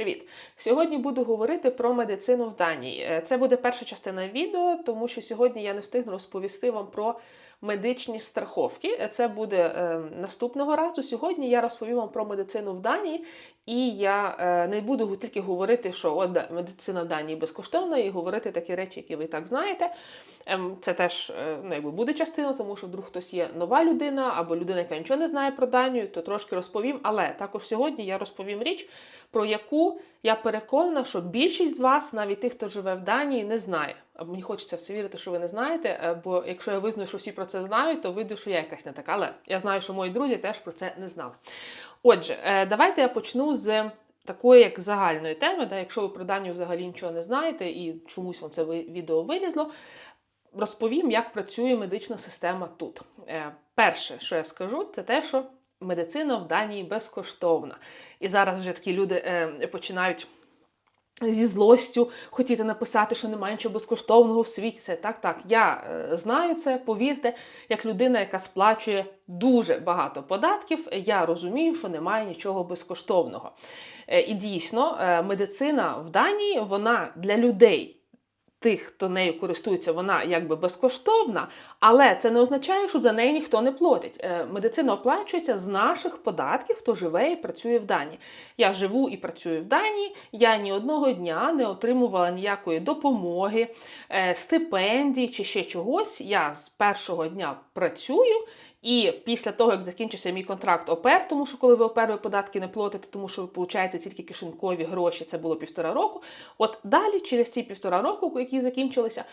Привіт! Сьогодні буду говорити про медицину в Данії. Е, Це буде перша частина відео, тому що сьогодні я не встигну розповісти вам про медичні страховки. Е, Це буде е, наступного разу. Сьогодні я розповім вам про медицину в Данії, і я е, не буду тільки говорити, що от медицина в Данії безкоштовна, і говорити такі речі, які ви так знаєте. Ем, Це теж е, ну, якби буде частина, тому що вдруг хтось є нова людина або людина, яка нічого не знає про Данію, то трошки розповім. Але також сьогодні я розповім річ, про яку я переконана, що більшість з вас, навіть тих, хто живе в Данії, не знає. А мені хочеться все вірити, що ви не знаєте. е, Бо якщо я визнаю, що всі про це знають, то вийду, що я якась не така. Але я знаю, що мої друзі теж про це не знали. Отже, е, давайте я почну з такої як загальної теми, да, якщо ви про Данію взагалі нічого не знаєте і чомусь вам це відео вилізло. Розповім, як працює медична система тут. Е, Перше, що я скажу, це те, що медицина в Данії безкоштовна. І зараз вже такі люди е, починають зі злостю хотіти написати, що немає нічого безкоштовного в світі. Це так, так. Я е, знаю це, повірте, як людина, яка сплачує дуже багато податків, я розумію, що немає нічого безкоштовного. Е, і дійсно, е, медицина в Данії вона для людей. Тих, хто нею користується, вона якби безкоштовна, але це не означає, що за неї ніхто не платить. Е, Медицина оплачується з наших податків, хто живе і працює в Данії. Я живу і працюю в Данії. Я ні одного дня не отримувала ніякої допомоги, е, стипендій чи ще чогось. Я з першого дня працюю. І після того, як закінчився мій контракт ОПЕР, тому що коли ви ОПЕР, ви податки не платите, тому що ви получаєте тільки кишенькові гроші, це було півтора року. От далі, через ці півтора року, які закінчилися,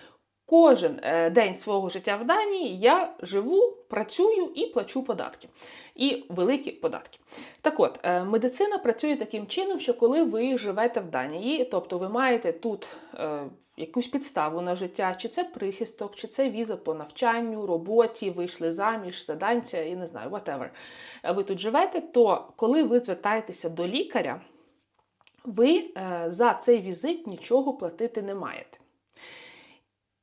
кожен е, день свого життя в Данії я живу, працюю і плачу податки. І великі податки. Так от, е, медицина працює таким чином, що коли ви живете в Данії, тобто ви маєте тут е, якусь підставу на життя, чи це прихисток, чи це віза по навчанню, роботі, вийшли заміж, заданця, і не знаю, whatever. Е, Ви тут живете, то коли ви звертаєтеся до лікаря, ви е, за цей візит нічого платити не маєте.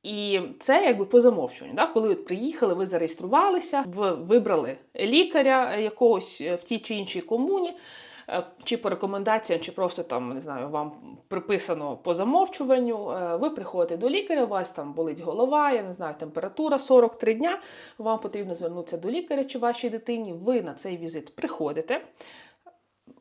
І це якби по замовчуванню. Да? Коли от приїхали, ви зареєструвалися, ви вибрали лікаря якогось е, в тій чи іншій комуні, е, чи по рекомендаціям, чи просто там не знаю, вам приписано по замовчуванню. е, Ви приходите до лікаря, у вас там болить голова, я не знаю, температура 43 дня. Вам потрібно звернутися до лікаря чи вашій дитині. Ви на цей візит приходите.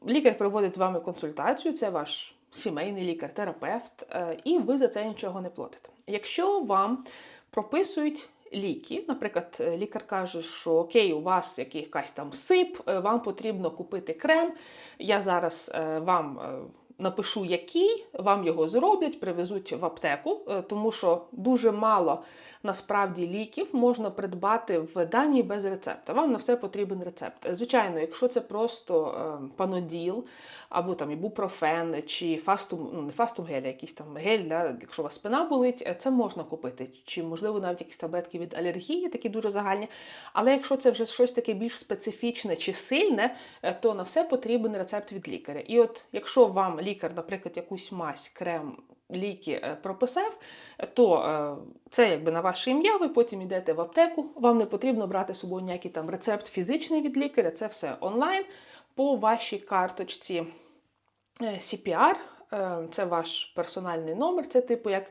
Лікар проводить з вами консультацію, це ваш сімейний лікар, терапевт, е, і ви за це нічого не платите. Якщо вам прописують ліки, наприклад, е, лікар каже, що окей, у вас якийсь там сип, е, вам потрібно купити крем. Я зараз вам напишу, який, вам його зроблять, привезуть в аптеку, тому що дуже мало насправді ліків можна придбати в Данії без рецепта. Вам на все потрібен рецепт. Звичайно, якщо це просто е, паноділ або там ібупрофен чи фастум, ну не фастум гель, а якийсь там гель, для, якщо у вас спина болить, е, це можна купити. Чи можливо навіть якісь таблетки від алергії, такі дуже загальні. Але якщо це вже щось таке більш специфічне чи сильне, е, то на все потрібен рецепт від лікаря. І от якщо вам лікар, наприклад, якусь мазь, крем, ліки е, прописав, то е, це якби на ваше ім'я, ви потім йдете в аптеку, вам не потрібно брати з собою ніякий там рецепт фізичний від лікаря, це все онлайн. По вашій карточці е, CPR, це ваш персональний номер, це типу як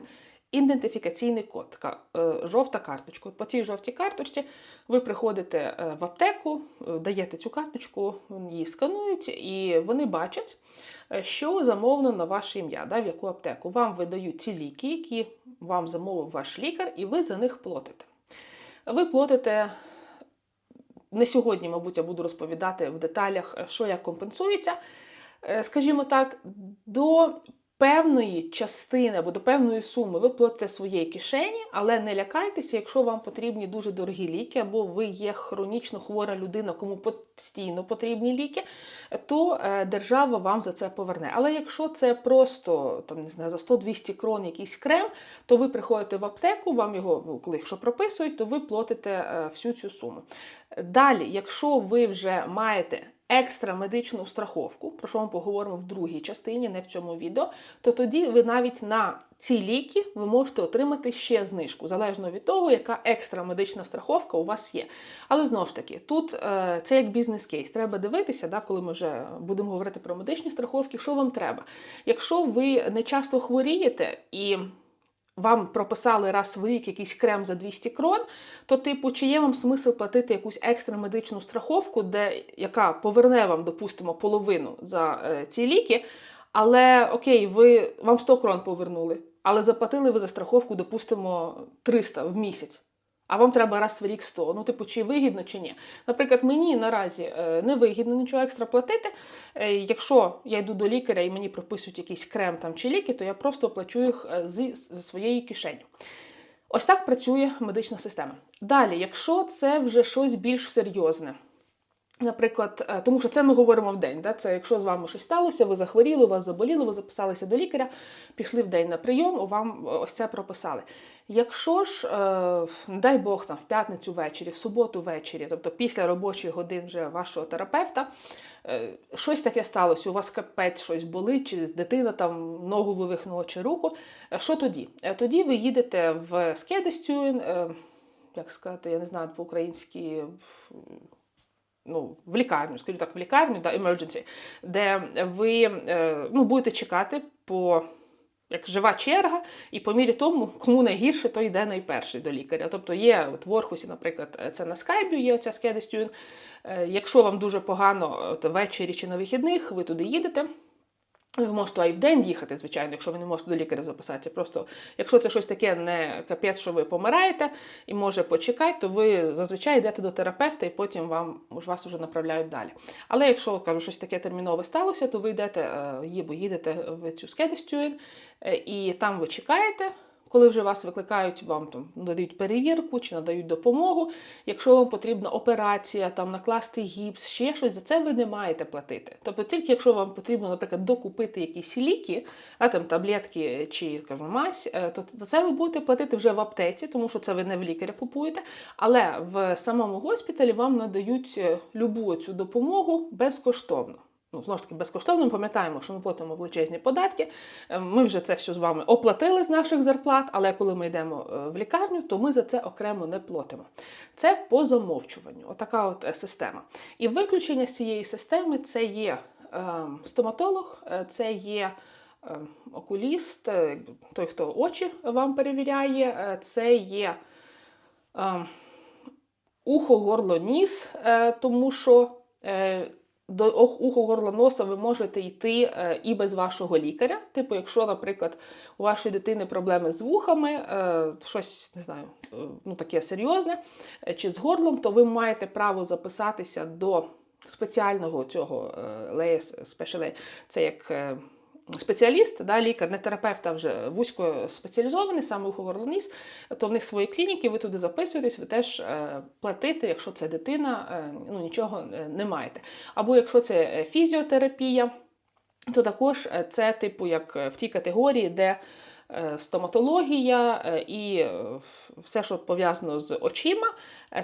ідентифікаційний код, така е, жовта карточка. По цій жовтій карточці ви приходите е, в аптеку, е, даєте цю карточку, її сканують, і вони бачать, що замовлено на ваше ім'я, да, в яку аптеку. Вам видають ці ліки, які вам замовив ваш лікар, і ви за них платите. Ви платите. Не сьогодні, мабуть, я буду розповідати в деталях, що як компенсується. Скажімо так, до певної частини або до певної суми ви платите своєї кишені, але не лякайтеся, якщо вам потрібні дуже дорогі ліки, або ви є хронічно хвора людина, кому постійно потрібні ліки, то е, держава вам за це поверне. Але якщо це просто там не знаю за 100-200 крон якийсь крем, то ви приходите в аптеку, вам його, ну, коли якщо прописують, то ви платите е, всю цю суму. Далі, якщо ви вже маєте екстра медичну страховку, про що ми поговоримо в другій частині, не в цьому відео, то тоді ви навіть на ці ліки ви можете отримати ще знижку, залежно від того, яка екстра медична страховка у вас є. Але знову ж таки, тут е, це як бізнес-кейс. Треба дивитися, да, коли ми вже будемо говорити про медичні страховки, що вам треба. Якщо ви не часто хворієте і вам прописали раз в рік якийсь крем за 200 крон, то, типу, чи є вам смисл платити якусь екстра медичну страховку, де, яка поверне вам, допустимо, половину за е, ці ліки, але окей, ви вам 100 крон повернули, але заплатили ви за страховку, допустимо, 300 в місяць. А вам треба раз в рік 100. Ну, типу, чи вигідно, чи ні. Наприклад, мені наразі е, не вигідно нічого екстра платити. Е, якщо я йду до лікаря і мені прописують якийсь крем там чи ліки, то я просто оплачу їх е, зі, зі своєї кишені. Ось так працює медична система. Далі, якщо це вже щось більш серйозне. Наприклад, е, тому що це ми говоримо в день. Да? Це якщо з вами щось сталося, ви захворіли, у вас заболіло, ви записалися до лікаря, пішли в день на прийом, вам ось це прописали. Якщо ж, е, дай Бог, там в п'ятницю ввечері, в суботу ввечері, тобто після робочих годин вже вашого терапевта, е, щось таке сталося, у вас капець щось болить, чи дитина там ногу вивихнула чи руку, що тоді? Тоді ви їдете в Скедестюн, як сказати, я не знаю по-українськи ну, в лікарню, скажімо так, в лікарню, да, emergency, де ви е, ну, будете чекати по як жива черга, і по мірі тому, кому найгірше, то йде найперший до лікаря. Тобто є от в Орхусі, наприклад, це на скайбі, є оця скедестюн. Якщо вам дуже погано от, ввечері чи на вихідних, ви туди їдете. Ви можете і в день їхати, звичайно, якщо ви не можете до лікаря записатися. Просто якщо це щось таке не капець, що ви помираєте і може почекати, то ви зазвичай йдете до терапевта і потім вам вас вже направляють далі. Але якщо кажу, щось таке термінове сталося, то ви йдете, їбо, їдете в цю скедестюін, і там ви чекаєте коли вже вас викликають, вам там надають перевірку чи надають допомогу. Якщо вам потрібна операція, там накласти гіпс, ще щось, за це ви не маєте платити. Тобто, тільки якщо вам потрібно, наприклад, докупити якісь ліки, а там таблетки чи кажу, мазь, е, то за це ви будете платити вже в аптеці, тому що це ви не в лікаря купуєте. Але в самому госпіталі вам надають е, любу цю допомогу безкоштовно ну, знову ж таки безкоштовно. Пам'ятаємо, що ми платимо величезні податки. Е, ми вже це все з вами оплатили з наших зарплат, але коли ми йдемо е, в лікарню, то ми за це окремо не платимо. Це по замовчуванню, отака от е, система. І виключення з цієї системи це є стоматолог, це є. Окуліст, той, хто очі вам перевіряє, це є ухо, горло, ніс, тому що до уху горла носа ви можете йти е, і без вашого лікаря. Типу, якщо, наприклад, у вашої дитини проблеми з вухами, е, щось не знаю, е, ну таке серйозне, чи з горлом, то ви маєте право записатися до спеціального цього лея, спешалей, це як спеціаліст, да, лікар, не терапевт, а вже вузько спеціалізований, саме ухо-горлоніс, то в них свої клініки, ви туди записуєтесь, ви теж е, платите, якщо це дитина, е, ну нічого е, не маєте. Або якщо це фізіотерапія, то також це, типу, як в тій категорії, де стоматологія і все, що пов'язано з очима,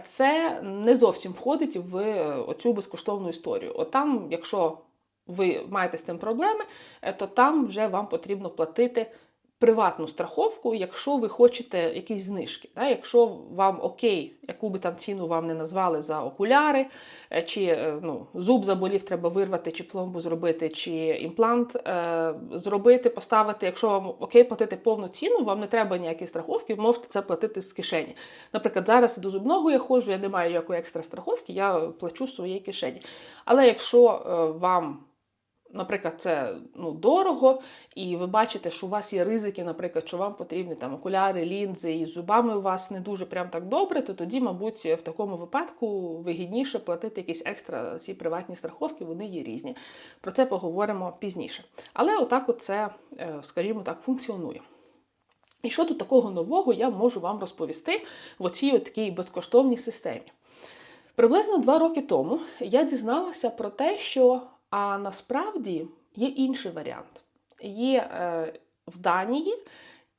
це не зовсім входить в оцю безкоштовну історію. От там, якщо ви маєте з цим проблеми, е, то там вже вам потрібно платити приватну страховку, якщо ви хочете якісь знижки. Да? Якщо вам окей, яку би там ціну вам не назвали за окуляри, е, чи е, ну, зуб заболів, треба вирвати, чи пломбу зробити, чи імплант е, зробити, поставити. Якщо вам окей платити повну ціну, вам не треба ніякі страховки, ви можете це платити з кишені. Наприклад, зараз до зубного я ходжу, я не маю ніякої екстра страховки, я плачу з своєї кишені. Але якщо вам Наприклад, це ну, дорого, і ви бачите, що у вас є ризики, наприклад, що вам потрібні там окуляри, лінзи, і зубами у вас не дуже прям так добре, то тоді, мабуть, в такому випадку вигідніше платити якісь екстра ці приватні страховки, вони є різні. Про це поговоримо пізніше. Але отак от це, е, скажімо так, функціонує. І що тут такого нового я можу вам розповісти в оцій такій безкоштовній системі? Приблизно два роки тому я дізналася про те, що а насправді є інший варіант. Є е, в Данії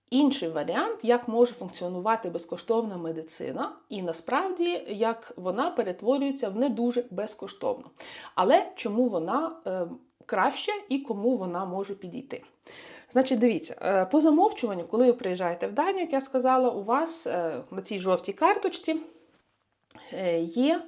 інший варіант, як може функціонувати безкоштовна медицина, і насправді як вона перетворюється в не дуже безкоштовно. Але чому вона е, краща і кому вона може підійти? Значить, дивіться, е, по замовчуванню, коли ви приїжджаєте в Данію, як я сказала, у вас на цій жовтій карточці є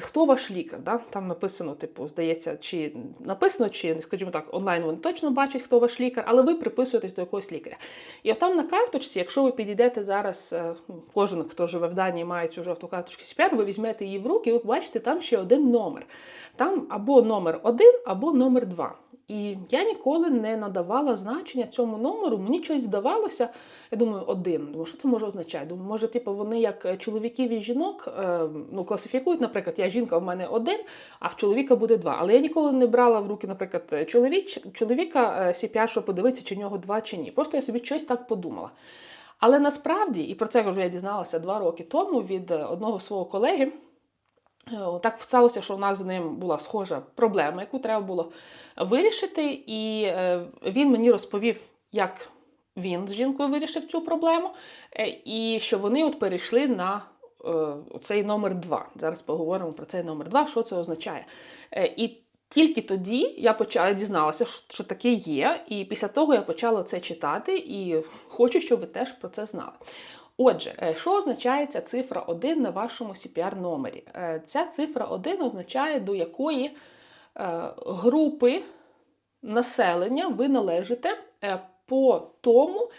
хто ваш лікар? Да? Там написано, типу, здається, чи написано, чи, скажімо так, онлайн вони точно бачать, хто ваш лікар, але ви приписуєтесь до якогось лікаря. І отам на карточці, якщо ви підійдете зараз, е, ну, кожен, хто живе в Данії, має цю жовту карточку CPR, ви візьмете її в руки, і ви побачите там ще один номер. Там або номер один, або номер два. І я ніколи не надавала значення цьому номеру. Мені щось здавалося. Я думаю, один. Думаю, що це може означати? Думаю, може, типу, вони як чоловіків і жінок е, ну, класифікують, наприклад, я жінка, в мене один, а в чоловіка буде два. Але я ніколи не брала в руки, наприклад, чоловіч, чоловіка CPR, щоб подивитися, чи в нього два чи ні. Просто я собі щось так подумала. Але насправді, і про це вже я дізналася два роки тому від одного свого колеги. Е, так сталося, що у нас з ним була схожа проблема, яку треба було вирішити, і е, він мені розповів, як він з жінкою вирішив цю проблему, е, і що вони от перейшли на цей номер 2. Зараз поговоримо про цей номер 2, що це означає. І тільки тоді я почала дізналася, що таке є, і після того я почала це читати і хочу, щоб ви теж про це знали. Отже, е, що означає ця цифра 1 на вашому CPR номері? Е, ця цифра 1 означає, до якої е, групи населення ви належите по тому,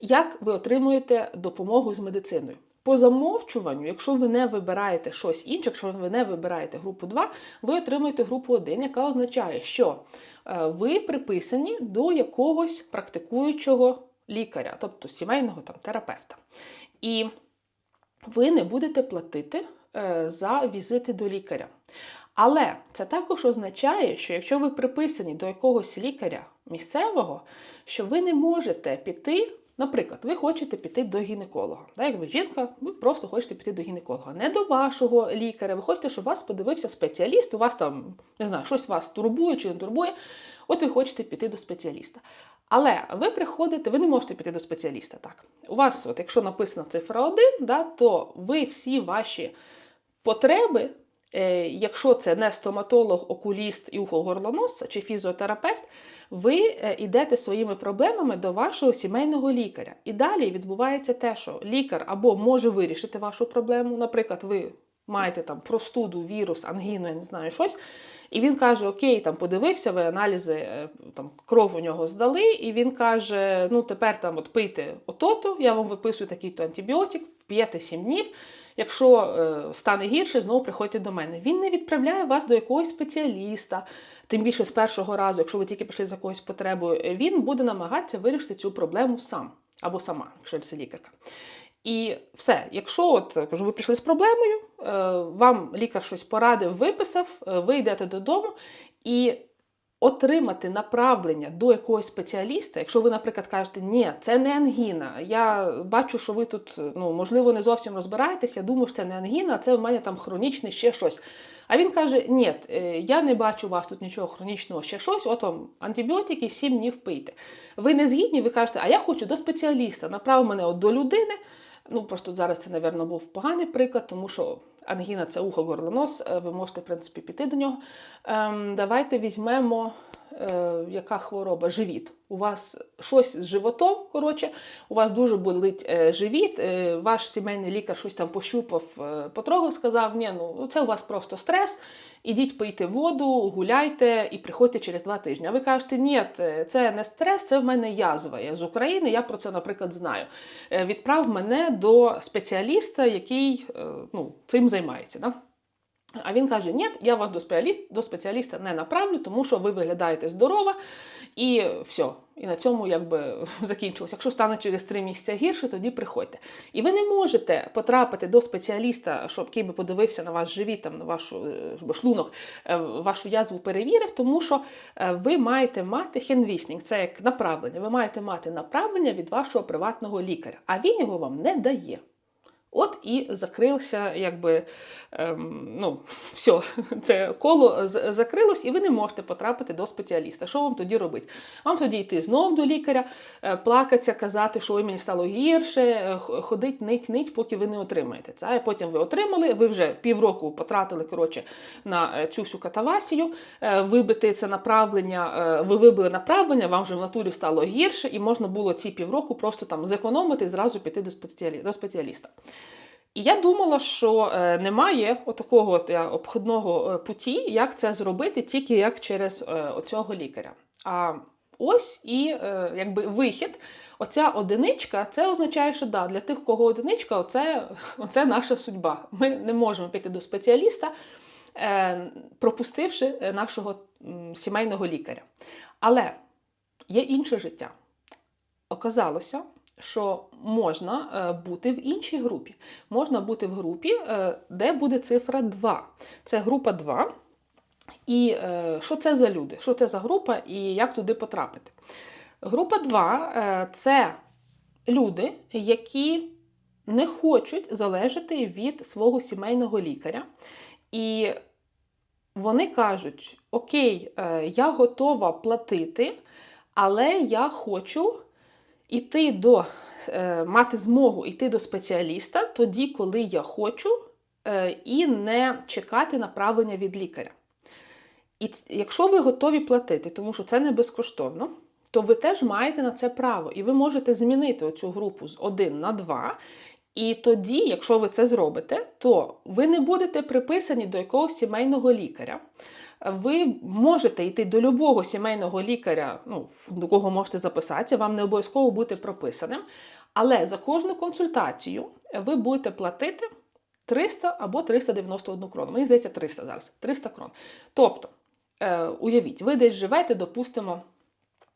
як ви отримуєте допомогу з медициною. По замовчуванню, якщо ви не вибираєте щось інше, якщо ви не вибираєте групу 2, ви отримуєте групу 1, яка означає, що ви приписані до якогось практикуючого лікаря, тобто сімейного там, терапевта. І ви не будете платити е, за візити до лікаря. Але це також означає, що якщо ви приписані до якогось лікаря місцевого, що ви не можете піти. Наприклад, ви хочете піти до гінеколога. Так, як ви жінка, ви просто хочете піти до гінеколога. Не до вашого лікаря. Ви хочете, щоб вас подивився спеціаліст, у вас там, не знаю, щось вас турбує чи не турбує. От ви хочете піти до спеціаліста. Але ви приходите, ви не можете піти до спеціаліста. так. У вас, от якщо написана цифра 1, да, то ви всі ваші потреби, якщо це не стоматолог, окуліст і ухо-горлонос чи фізіотерапевт, ви е, йдете своїми проблемами до вашого сімейного лікаря. І далі відбувається те, що лікар або може вирішити вашу проблему, наприклад, ви маєте там простуду, вірус, ангіну, я не знаю щось. І він каже: Окей, там подивився, ви аналізи, е, там кров у нього здали, і він каже: ну тепер там от пийте отото, я вам виписую такий-то антибіотик, п'єте 7 днів. Якщо е, стане гірше, знову приходьте до мене. Він не відправляє вас до якогось спеціаліста, тим більше з першого разу, якщо ви тільки прийшли за якоюсь потребою, він буде намагатися вирішити цю проблему сам або сама, якщо це лікарка. І все, якщо от кажу, ви прийшли з проблемою, е, вам лікар щось порадив, виписав, е, ви йдете додому і отримати направлення до якогось спеціаліста, якщо ви, наприклад, кажете, ні, це не ангіна, я бачу, що ви тут, ну, можливо, не зовсім розбираєтесь, я думаю, що це не ангіна, а це в мене там хронічне ще щось. А він каже: Ні, е, я не бачу у вас тут нічого хронічного, ще щось, от вам антибіотики, 7 днів пийте. Ви не згідні, ви кажете, а я хочу до спеціаліста, направ мене от до людини. Ну, просто зараз це, напевно, був поганий приклад, тому що ангіна це ухо горлонос, е, ви можете, в принципі, піти до нього. Ем, Давайте візьмемо, е, яка хвороба? Живіт. У вас щось з животом, коротше, у вас дуже болить е, живіт, ваш сімейний лікар щось там пощупав, потрогав, сказав, ні, ну це у вас просто стрес ідіть пийте воду, гуляйте і приходьте через два тижні. А ви кажете, ні, це не стрес, це в мене язва. Я з України, я про це, наприклад, знаю. Е, відправ мене до спеціаліста, який е, ну, цим займається. Да? А він каже: Ні, я вас до спеціаліста не направлю, тому що ви виглядаєте здорова, і все. І на цьому якби закінчилось. Якщо стане через три місяці гірше, тоді приходьте. І ви не можете потрапити до спеціаліста, щоб який би подивився на ваш живіт, там, на вашу е, шлунок, е, вашу язву перевірив, тому що е, ви маєте мати хенвіснінг, це як направлення. Ви маєте мати направлення від вашого приватного лікаря, а він його вам не дає. От і закрився, якби ем, ну, все, це коло закрилось, і ви не можете потрапити до спеціаліста. Що вам тоді робити? Вам тоді йти знов до лікаря, е, плакатися, казати, що ой, мені стало гірше, е, ходить, нить, нить, поки ви не отримаєте це. А потім ви отримали, ви вже півроку потратили коротше, на е, цю всю катавасію, вибити це направлення, ви вибили направлення, вам вже в натурі стало гірше, і можна було ці півроку просто там зекономити і зразу піти до спеціаліста. І я думала, що е, немає отакого от, е, обходного е, путі, як це зробити, тільки як через оцього лікаря. А ось і якби вихід. Оця одиничка, це означає, що да, для тих, кого одиничка, оце, оце наша судьба. Ми не можемо піти до спеціаліста, пропустивши нашого сімейного лікаря. Але є інше життя. Оказалося, що можна е, бути в іншій групі. Можна бути в групі, е, де буде цифра 2. Це група 2. І е, що це за люди? Що це за група і як туди потрапити? Група 2 е, це люди, які не хочуть залежати від свого сімейного лікаря. І вони кажуть: Окей, я готова платити, але я хочу йти до, е, мати змогу йти до спеціаліста тоді, коли я хочу, е, і не чекати направлення від лікаря. І якщо ви готові платити, тому що це не безкоштовно, то ви теж маєте на це право. І ви можете змінити оцю групу з 1 на 2. І тоді, якщо ви це зробите, то ви не будете приписані до якогось сімейного лікаря. Ви можете йти до любого сімейного лікаря, ну, до кого можете записатися, вам не обов'язково бути прописаним. Але за кожну консультацію ви будете платити 300 або 391 крону. Мені здається, 300 зараз. 300 крон. Тобто, е, уявіть, ви десь живете, допустимо,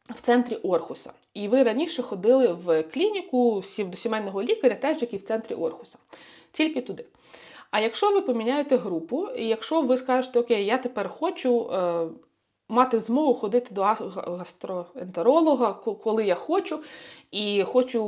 в центрі Орхуса. І ви раніше ходили в клініку до сімейного лікаря, теж як і в центрі Орхуса. Тільки туди. А якщо ви поміняєте групу, і якщо ви скажете, окей, я тепер хочу е, мати змогу ходити до гастроентеролога, коли я хочу, і хочу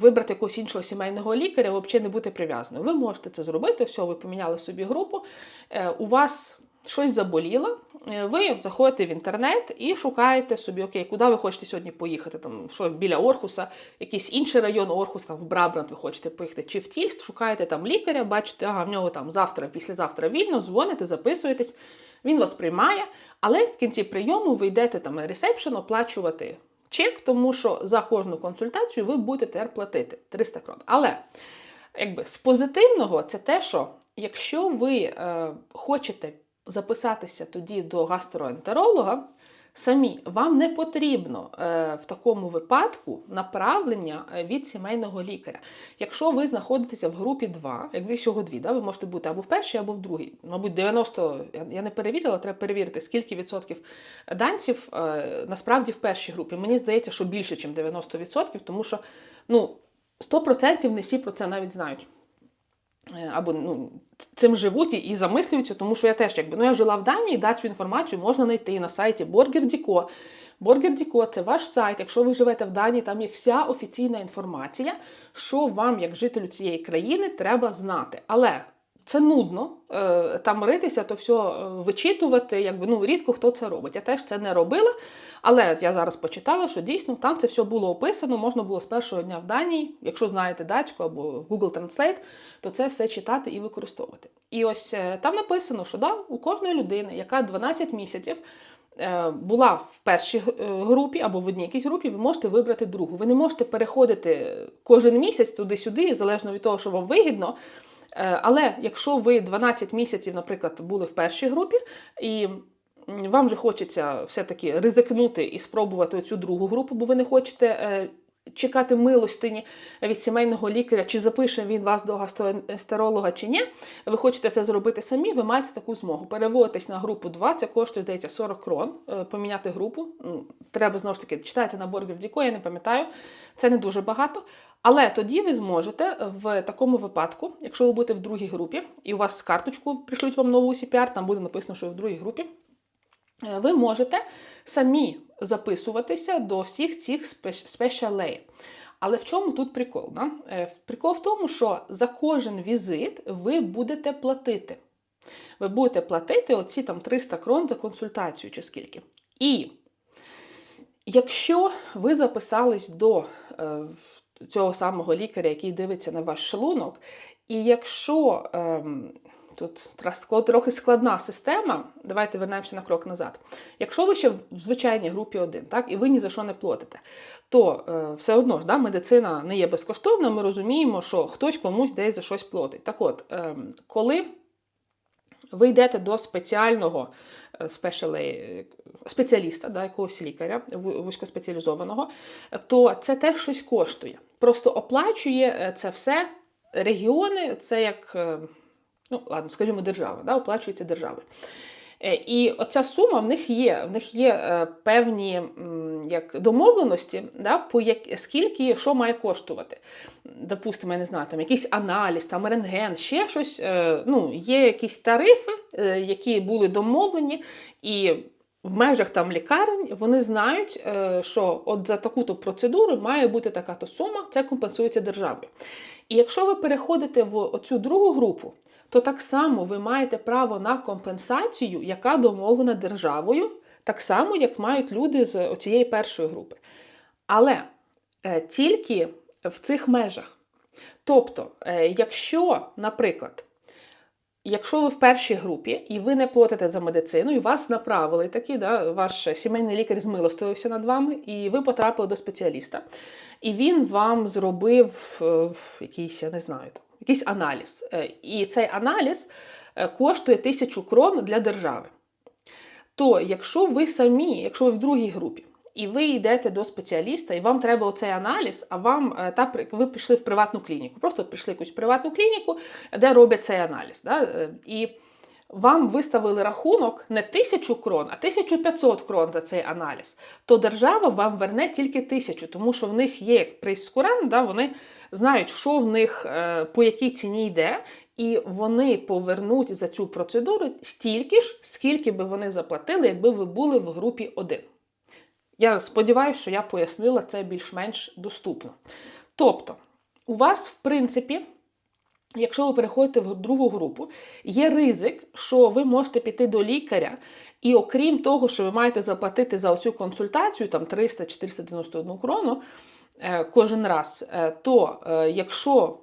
вибрати якогось іншого сімейного лікаря, взагалі не бути прив'язаною. Ви можете це зробити, все, ви поміняли собі групу, е, у вас щось заболіло, е, ви заходите в інтернет і шукаєте собі, окей, куди ви хочете сьогодні поїхати, там, що біля Орхуса, якийсь інший район Орхус, там в Брабрант ви хочете поїхати, чи в Тільст, шукаєте там лікаря, бачите, ага, в нього там завтра, післязавтра вільно, дзвоните, записуєтесь, він вас приймає, але в кінці прийому ви йдете там на ресепшн оплачувати чек, тому що за кожну консультацію ви будете тепер платити 300 крон. Але якби з позитивного це те, що якщо ви е, хочете записатися тоді до гастроентеролога, самі вам не потрібно е, в такому випадку направлення е, від сімейного лікаря. Якщо ви знаходитеся в групі 2, як ви всього дві, да, ви можете бути або в першій, або в другій. Мабуть, 90, я- не перевірила, треба перевірити, скільки відсотків данців е, насправді в першій групі. Мені здається, що більше, ніж 90%, тому що ну, 100% не всі про це навіть знають. Е, Або ну, цим живуть і- замислюються, тому що я теж якби ну я жила в Данії, да, цю інформацію можна знайти на сайті Боргер.Діко. Боргер.Діко – це ваш сайт. Якщо ви живете в Данії, там є вся офіційна інформація, що вам, як жителю цієї країни, треба знати. Але це нудно е, там ритися, то все вичитувати. Якби ну рідко хто це робить. Я теж це не робила. Але я зараз почитала, що дійсно там це все було описано. Можна було з першого дня в Данії, якщо знаєте датську або Google Translate, то це все читати і використовувати. І ось е, там написано, що да, у кожної людини, яка 12 місяців е, була в першій групі або в одній якійсь групі, ви можете вибрати другу. Ви не можете переходити кожен місяць туди-сюди, залежно від того, що вам вигідно. Е, Але якщо ви 12 місяців, наприклад, були в першій групі, і вам же хочеться все-таки ризикнути і спробувати цю другу групу, бо ви не хочете е, чекати милостині від сімейного лікаря, чи запише він вас до гастроентеролога чи ні, ви хочете це зробити самі, ви маєте таку змогу. Переводитесь на групу 2, це коштує, здається, 40 крон. е, Поміняти групу. Треба знову ж таки читайте на Бургер Діко, я не пам'ятаю. Це не дуже багато. Але тоді ви зможете в такому випадку, якщо ви будете в другій групі, і у вас карточку пришлють вам нову CPR, там буде написано, що ви в другій групі. е, Ви можете самі записуватися до всіх цих спеш- спешалей. Але в чому тут прикол? Да? Е, Прикол в тому, що за кожен візит ви будете платити. Ви будете платити оці там 300 крон за консультацію чи скільки. І якщо ви записались до е, цього самого лікаря, який дивиться на ваш шлунок, і якщо ем, тут трохи складна система, давайте вернемося на крок назад. Якщо ви ще в звичайній групі 1, так, і ви ні за що не платите, то е, все одно ж да, медицина не є безкоштовна, ми розуміємо, що хтось комусь десь за щось платить. Так от, ем, коли ви йдете до спеціального е, спеціаліста, да, якогось лікаря вузькоспеціалізованого, то це теж щось коштує. Просто оплачує е, це все регіони, це як, е, ну ладно, скажімо, держава, да, оплачується державою. Е, І оця сума в них є. В них є е, певні як домовленості, да, по як, скільки що має коштувати. Допустимо, я не знаю, там якийсь аналіз, там рентген, ще щось. е, Ну, є якісь тарифи, які були домовлені, і в межах там лікарень вони знають, що от за таку-то процедуру має бути така-то сума, це компенсується державою. І якщо ви переходите в оцю другу групу, то так само ви маєте право на компенсацію, яка домовлена державою, так само, як мають люди з цієї першої групи. Але е, тільки в цих межах. Тобто, е, якщо, наприклад, якщо ви в першій групі і ви не платите за медицину, і вас направили такі, да, ваш сімейний лікар змилостивився над вами, і ви потрапили до спеціаліста, і він вам зробив е, якийсь, я не знаю, там, якийсь аналіз. Е, І цей аналіз е, коштує тисячу крон для держави. То якщо ви самі, якщо ви в другій групі, і ви йдете до спеціаліста, і вам треба оцей аналіз, а вам е, та ви пішли в приватну клініку. Просто пішли в якусь приватну клініку, де роблять цей аналіз. Да? І вам виставили рахунок не 1000 крон, а 1500 крон за цей аналіз, то держава вам верне тільки 1000, тому що в них є як прейскурант, да, вони знають, що в них е, по якій ціні йде, і вони повернуть за цю процедуру стільки ж, скільки би вони заплатили, якби ви були в групі 1. Я сподіваюся, що я пояснила це більш-менш доступно. Тобто, у вас, в принципі, якщо ви переходите в другу групу, є ризик, що ви можете піти до лікаря, і окрім того, що ви маєте заплатити за оцю консультацію, там 300-491 крону е, кожен раз, е, то е, якщо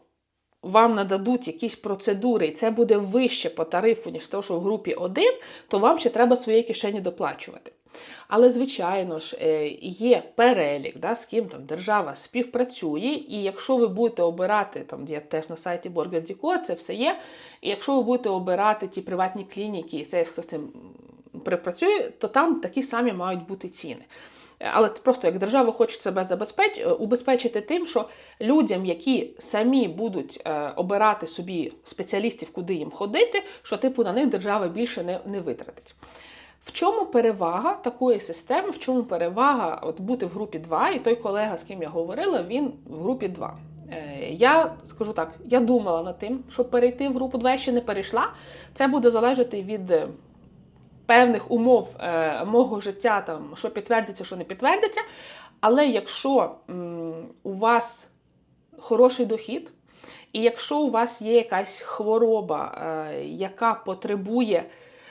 вам нададуть якісь процедури, і це буде вище по тарифу, ніж те, що в групі 1, то вам ще треба своєї кишені доплачувати. Але, звичайно ж, е, є перелік, да, з ким там держава співпрацює, і якщо ви будете обирати, там є теж на сайті Боргер це все є. І якщо ви будете обирати ті приватні клініки, і це хто з цим припрацює, то там такі самі мають бути ціни. Але просто як держава хоче себе забезпеч... е, убезпечити тим, що людям, які самі будуть е, обирати собі спеціалістів, куди їм ходити, що типу на них держава більше не, не витратить. В чому перевага такої системи? В чому перевага от бути в групі 2? І той колега, з ким я говорила, він в групі 2. Е, Я скажу так, я думала над тим, щоб перейти в групу 2, я ще не перейшла. Це буде залежати від е, певних умов е, мого життя, там, що підтвердиться, що не підтвердиться. Але якщо у вас хороший дохід, і якщо у вас є якась хвороба, яка потребує,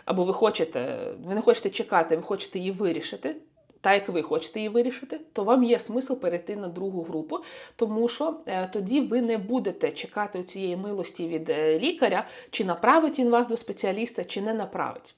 або ви хочете, ви не хочете чекати, ви хочете її вирішити, так як ви хочете її вирішити, то вам є смисл перейти на другу групу, тому що е, тоді ви не будете чекати цієї милості від е, лікаря, чи направить він вас до спеціаліста, чи не направить.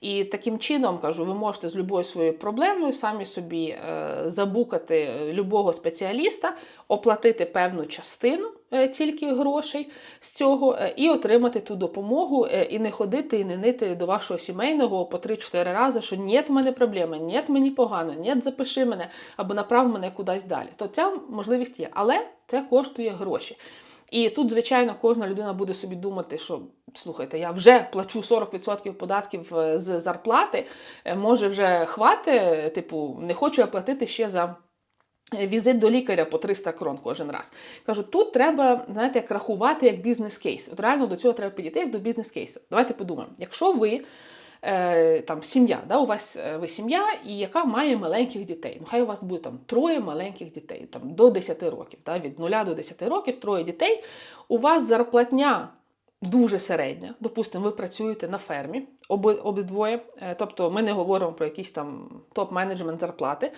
І таким чином кажу, ви можете з любою своєю проблемою самі собі е, забукати е, любого спеціаліста, оплатити певну частину е, тільки грошей з цього, і отримати ту допомогу, і не ходити і не нити до вашого сімейного по 3-4 рази, що ні, в мене проблеми, ні, мені погано, ні, запиши мене або направ мене кудись далі. То ця можливість є, але це коштує гроші. І тут, звичайно, кожна людина буде собі думати, що слухайте, я вже плачу 40% податків е, з зарплати, е, може вже хвати, типу, не хочу я платити ще за. е, Візит до лікаря по 300 крон кожен раз. Кажу, тут треба, знаєте, як рахувати як бізнес-кейс. От реально до цього треба підійти як до бізнес-кейсу. Давайте подумаємо. Якщо ви е, там сім'я, да, у вас е, ви сім'я, і яка має маленьких дітей. Ну, хай у вас буде там троє маленьких дітей, там до 10 років, да, від 0 до 10 років, троє дітей. У вас зарплатня дуже середня. Допустимо, ви працюєте на фермі обидвоє, е, тобто ми не говоримо про якийсь там топ-менеджмент зарплати.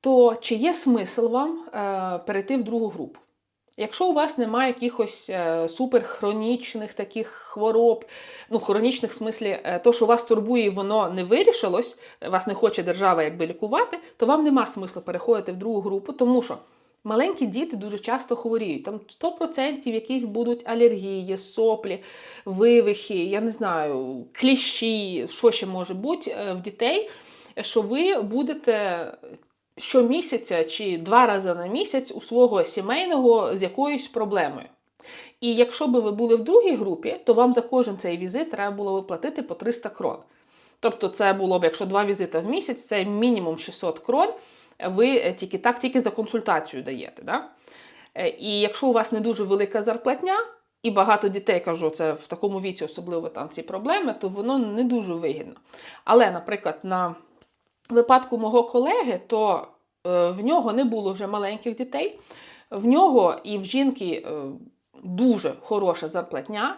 То чи є смисл вам е, перейти в другу групу? Якщо у вас немає якихось е, суперхронічних таких хвороб, ну хронічних в смислі, е, то, що вас турбує, і воно не вирішилось, вас не хоче держава якби лікувати, то вам нема смислу переходити в другу групу, тому що маленькі діти дуже часто хворіють. Там 100% якісь будуть алергії, соплі, вивихи, я не знаю, кліщі, що ще може бути е, в дітей, що ви будете щомісяця чи два рази на місяць у свого сімейного з якоюсь проблемою. І якщо би ви були в другій групі, то вам за кожен цей візит треба було виплатити по 300 крон. Тобто, це було б, якщо два візити в місяць, це мінімум 600 крон. Ви тільки так тільки за консультацію даєте. Да? І якщо у вас не дуже велика зарплатня, і багато дітей кажу, це в такому віці, особливо там ці проблеми, то воно не дуже вигідно. Але, наприклад, на випадку мого колеги, то е, в нього не було вже маленьких дітей, в нього і в жінки е, дуже хороша зарплатня.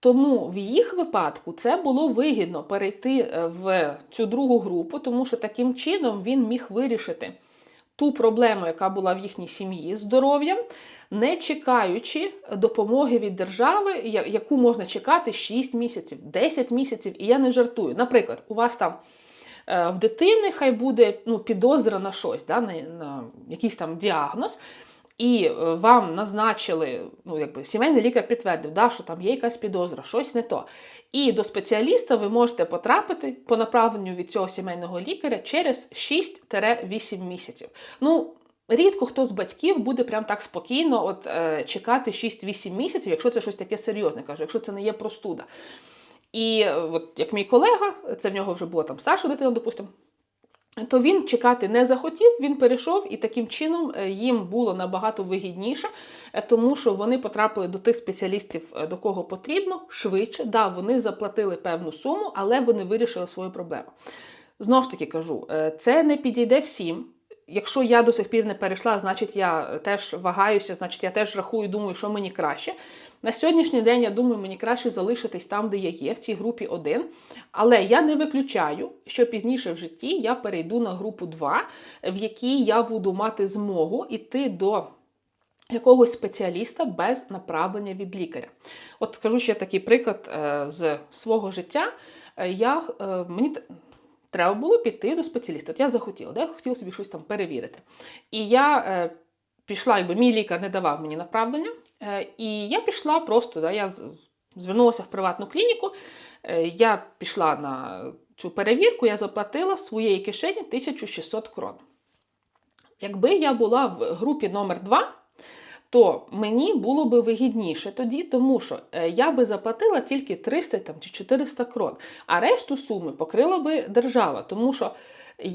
Тому в їх випадку це було вигідно перейти е, в цю другу групу, тому що таким чином він міг вирішити ту проблему, яка була в їхній сім'ї здоров'ям, не чекаючи допомоги від держави, яку можна чекати 6 місяців, 10 місяців. І я не жартую. Наприклад, у вас там в дитини хай буде ну, підозра на щось, да, на, на якийсь там діагноз. І е, вам назначили, ну якби сімейний лікар підтвердив, да, що там є якась підозра, щось не то. І до спеціаліста ви можете потрапити по направленню від цього сімейного лікаря через 6-8 місяців. Ну, рідко хто з батьків буде прям так спокійно от, е, чекати 6-8 місяців, якщо це щось таке серйозне, кажу, якщо це не є простуда. І е, от як мій колега, це в нього вже була там старша дитина, допустимо, то він чекати не захотів, він перейшов, і таким чином е, їм було набагато вигідніше, е, тому що вони потрапили до тих спеціалістів, до кого потрібно, швидше. Да, вони заплатили певну суму, але вони вирішили свою проблему. Знову ж таки кажу, це не підійде всім. Якщо я до сих пір не перейшла, значить я теж вагаюся, значить я теж рахую, думаю, що мені краще. На сьогоднішній день, я думаю, мені краще залишитись там, де я є, в цій групі 1. Але я не виключаю, що пізніше в житті я перейду на групу 2, в якій я буду мати змогу йти до якогось спеціаліста без направлення від лікаря. От скажу ще такий приклад е, з свого життя. Е, я, е, Мені треба було піти до спеціаліста. От я захотіла, я хотіла собі щось там перевірити. І я пішла, якби мій лікар не давав мені направлення. Е, і я пішла просто, да, я звернулася в приватну клініку, е, я пішла на цю перевірку, я заплатила своєї кишені 1600 крон. Якби я була в групі номер 2 то мені було би вигідніше тоді, тому що е, я би заплатила тільки 300 там, чи 400 крон, а решту суми покрила би держава, тому що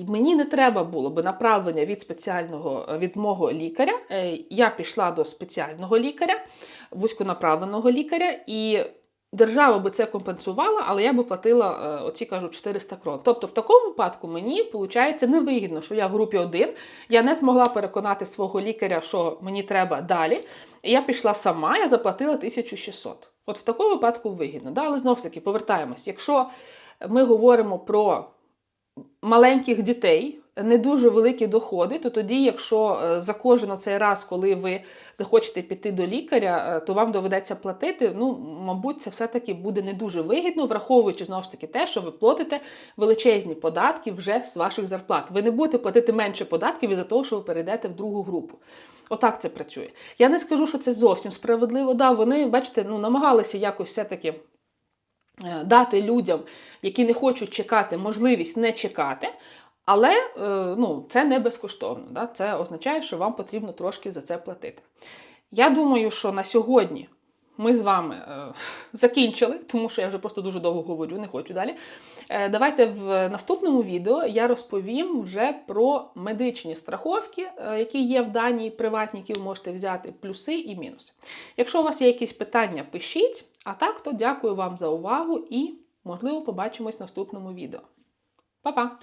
Мені не треба було би направлення від спеціального від мого лікаря. Е, я пішла до спеціального лікаря, вузьконаправленого лікаря, і держава би це компенсувала, але я би платила е, оці кажу 400 крон. Тобто, в такому випадку мені виходить невигідно, що я в групі 1, я не змогла переконати свого лікаря, що мені треба далі. Я пішла сама, я заплатила 1600. От в такому випадку вигідно. Да? Але знову ж таки повертаємось. Якщо ми говоримо про маленьких дітей, не дуже великі доходи, то тоді, якщо е, за кожен цей раз, коли ви захочете піти до лікаря, е, то вам доведеться платити. Ну, мабуть, це все-таки буде не дуже вигідно, враховуючи знову ж таки те, що ви платите величезні податки вже з ваших зарплат. Ви не будете платити менше податків із-за того, що ви перейдете в другу групу. Отак це працює. Я не скажу, що це зовсім справедливо. Да, Вони, бачите, ну, намагалися якось все-таки. Е, дати людям, які не хочуть чекати, можливість не чекати, але е, ну, це не безкоштовно. Да? Це означає, що вам потрібно трошки за це платити. Я думаю, що на сьогодні ми з вами е, закінчили, тому що я вже просто дуже довго говорю, не хочу далі. Давайте в наступному відео я розповім вже про медичні страховки, які є в Данії, приватні, які ви можете взяти, плюси і мінуси. Якщо у вас є якісь питання, пишіть. А так, то дякую вам за увагу і, можливо, побачимось в наступному відео. Па-па!